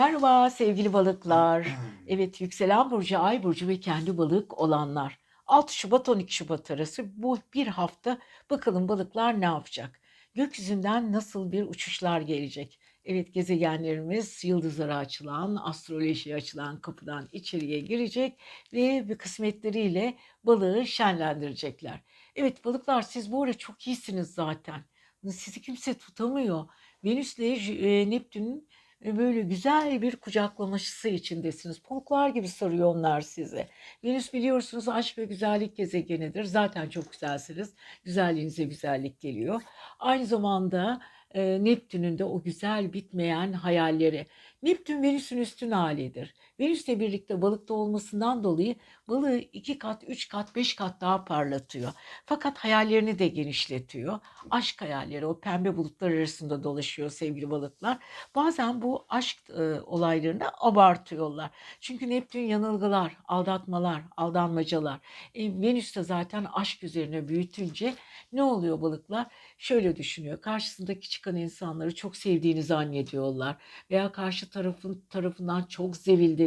Merhaba sevgili balıklar. Evet yükselen burcu, ay burcu ve kendi balık olanlar. 6 Şubat 12 Şubat arası bu bir hafta bakalım balıklar ne yapacak? Gökyüzünden nasıl bir uçuşlar gelecek? Evet gezegenlerimiz yıldızlara açılan, astrolojiye açılan kapıdan içeriye girecek ve bir kısmetleriyle balığı şenlendirecekler. Evet balıklar siz bu ara çok iyisiniz zaten. Sizi kimse tutamıyor. Venüs'le Jü- e, Neptün'ün böyle güzel bir kucaklaması içindesiniz. Pamuklar gibi sarıyor onlar sizi. Venüs biliyorsunuz aşk ve güzellik gezegenidir. Zaten çok güzelsiniz. Güzelliğinize güzellik geliyor. Aynı zamanda e, Neptün'ün de o güzel bitmeyen hayalleri. Neptün Venüs'ün üstün halidir. Venüs'le birlikte balıkta olmasından dolayı balığı iki kat, üç kat, beş kat daha parlatıyor. Fakat hayallerini de genişletiyor. Aşk hayalleri o pembe bulutlar arasında dolaşıyor sevgili balıklar. Bazen bu aşk e, olaylarını abartıyorlar. Çünkü Neptün yanılgılar, aldatmalar, aldanmacalar. E, Venüs de zaten aşk üzerine büyütünce ne oluyor balıklar? Şöyle düşünüyor. Karşısındaki çıkan insanları çok sevdiğini zannediyorlar veya karşı tarafın tarafından çok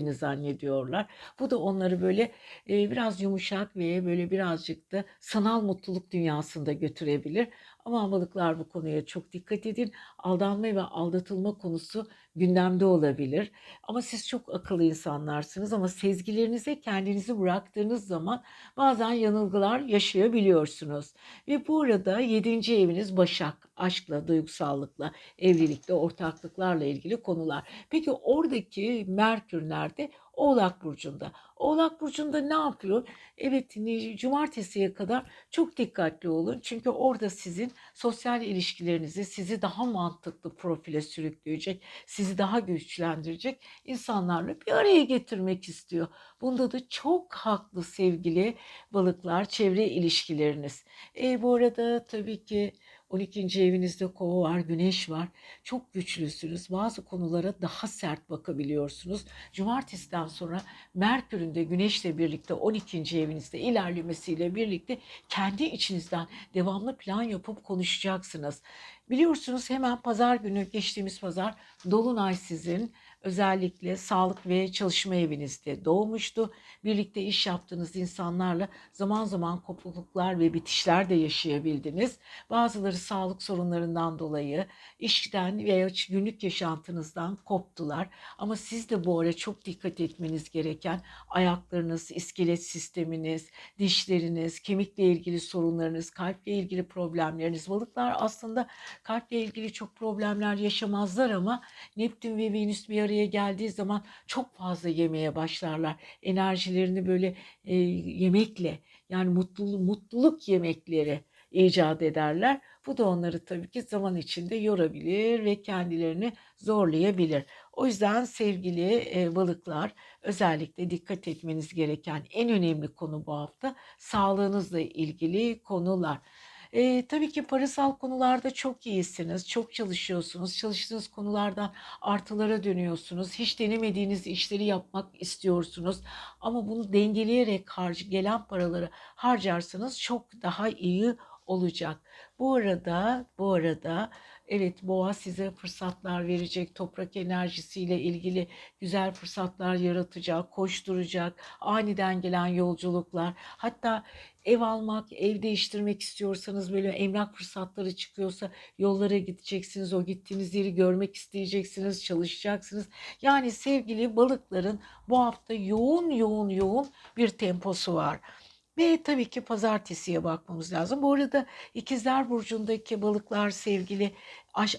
sevildiğini zannediyorlar. Bu da onları böyle e, biraz yumuşak ve böyle birazcık da sanal mutluluk dünyasında götürebilir. Ama balıklar bu konuya çok dikkat edin. Aldanma ve aldatılma konusu gündemde olabilir. Ama siz çok akıllı insanlarsınız ama sezgilerinize kendinizi bıraktığınız zaman bazen yanılgılar yaşayabiliyorsunuz. Ve bu arada yedinci eviniz Başak. Aşkla, duygusallıkla, evlilikle, ortaklıklarla ilgili konular. Peki oradaki Merkür nerede? Oğlak Burcu'nda. Oğlak Burcu'nda ne yapıyor? Evet, cumartesiye kadar çok dikkatli olun. Çünkü orada sizin sosyal ilişkilerinizi sizi daha mantıklı profile sürükleyecek, sizi daha güçlendirecek insanlarla bir araya getirmek istiyor. Bunda da çok haklı sevgili balıklar, çevre ilişkileriniz. E, bu arada tabii ki 12. evinizde kova var, güneş var. Çok güçlüsünüz. Bazı konulara daha sert bakabiliyorsunuz. Cumartesiden sonra Merkür'ün de Güneş'le birlikte 12. evinizde ilerlemesiyle birlikte kendi içinizden devamlı plan yapıp konuşacaksınız. Biliyorsunuz hemen pazar günü geçtiğimiz pazar Dolunay sizin özellikle sağlık ve çalışma evinizde doğmuştu. Birlikte iş yaptığınız insanlarla zaman zaman kopukluklar ve bitişler de yaşayabildiniz. Bazıları sağlık sorunlarından dolayı işten veya günlük yaşantınızdan koptular. Ama siz de bu ara çok dikkat etmeniz gereken ayaklarınız, iskelet sisteminiz, dişleriniz, kemikle ilgili sorunlarınız, kalple ilgili problemleriniz. Balıklar aslında kalple ilgili çok problemler yaşamazlar ama Neptün ve Venüs bir araya geldiği zaman çok fazla yemeye başlarlar. Enerjilerini böyle e, yemekle yani mutluluk, mutluluk yemekleri icat ederler. Bu da onları tabii ki zaman içinde yorabilir ve kendilerini zorlayabilir. O yüzden sevgili e, balıklar özellikle dikkat etmeniz gereken en önemli konu bu hafta sağlığınızla ilgili konular. E, tabii ki parasal konularda çok iyisiniz, çok çalışıyorsunuz. Çalıştığınız konulardan artılara dönüyorsunuz. Hiç denemediğiniz işleri yapmak istiyorsunuz. Ama bunu dengeleyerek harc gelen paraları harcarsanız çok daha iyi olacak. Bu arada, bu arada evet boğa size fırsatlar verecek. Toprak enerjisiyle ilgili güzel fırsatlar yaratacak, koşturacak, aniden gelen yolculuklar. Hatta ev almak, ev değiştirmek istiyorsanız böyle emlak fırsatları çıkıyorsa yollara gideceksiniz. O gittiğiniz yeri görmek isteyeceksiniz, çalışacaksınız. Yani sevgili balıkların bu hafta yoğun yoğun yoğun bir temposu var. Ve tabii ki pazartesiye bakmamız lazım. Bu arada İkizler Burcu'ndaki balıklar sevgili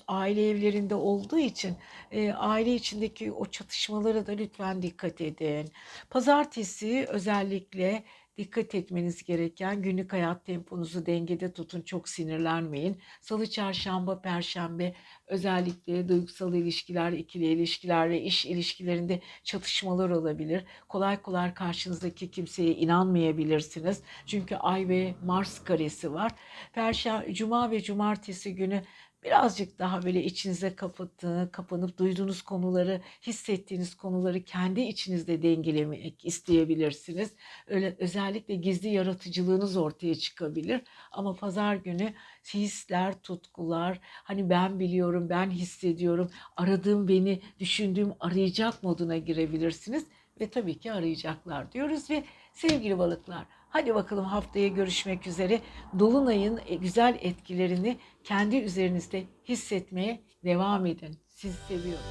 aile evlerinde olduğu için e, aile içindeki o çatışmalara da lütfen dikkat edin. Pazartesi özellikle dikkat etmeniz gereken günlük hayat temponuzu dengede tutun. Çok sinirlenmeyin. Salı, çarşamba, perşembe özellikle duygusal ilişkiler, ikili ilişkiler ve iş ilişkilerinde çatışmalar olabilir. Kolay kolay karşınızdaki kimseye inanmayabilirsiniz. Çünkü Ay ve Mars karesi var. Perşembe, Cuma ve Cumartesi günü birazcık daha böyle içinize kapattığını, kapanıp duyduğunuz konuları, hissettiğiniz konuları kendi içinizde dengelemek isteyebilirsiniz. Öyle özellikle gizli yaratıcılığınız ortaya çıkabilir. Ama pazar günü hisler, tutkular, hani ben biliyorum, ben hissediyorum, aradığım beni, düşündüğüm arayacak moduna girebilirsiniz ve tabii ki arayacaklar diyoruz ve sevgili balıklar hadi bakalım haftaya görüşmek üzere. Dolunay'ın e, güzel etkilerini kendi üzerinizde hissetmeye devam edin. Sizi seviyorum.